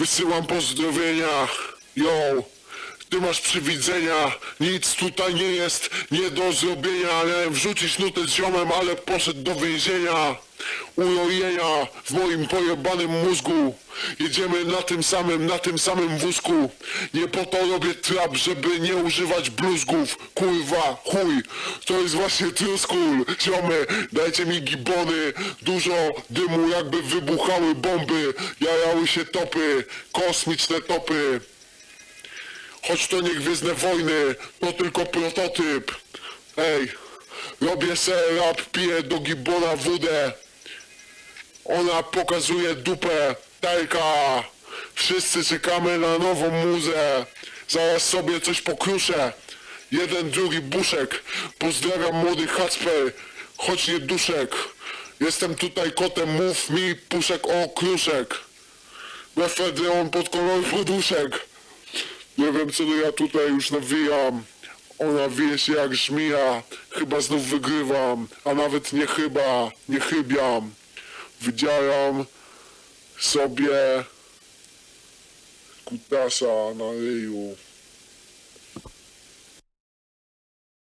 Wysyłam pozdrowienia. Yo, ty masz przywidzenia. Nic tutaj nie jest nie do zrobienia. Miałem wrzucić nutę z ziomem, ale poszedł do więzienia. Urojenia w moim pojebanym mózgu. Jedziemy na tym samym, na tym samym wózku. Nie po to robię trap, żeby nie używać bluzgów. Kurwa, chuj, to jest właśnie truskul. Ziomy, dajcie mi gibony. Dużo dymu, jakby wybuchały bomby. Jarały się topy, kosmiczne topy. Choć to nie Gwiezdne Wojny, to tylko prototyp. Ej, robię se rap, piję do Gibbona wódę. Ona pokazuje dupę, tajka. Wszyscy czekamy na nową muzę. Zaraz sobie coś pokruszę. Jeden, drugi buszek. Pozdrawiam młody Hacper, choć nie duszek. Jestem tutaj kotem, mów mi puszek o kruszek. Mefedron pod kolor poduszek. Nie wiem co ja tutaj już nawijam. Ona wije się jak żmija. Chyba znów wygrywam. A nawet nie chyba, nie chybiam. Wydzieram sobie kutasa na ryju.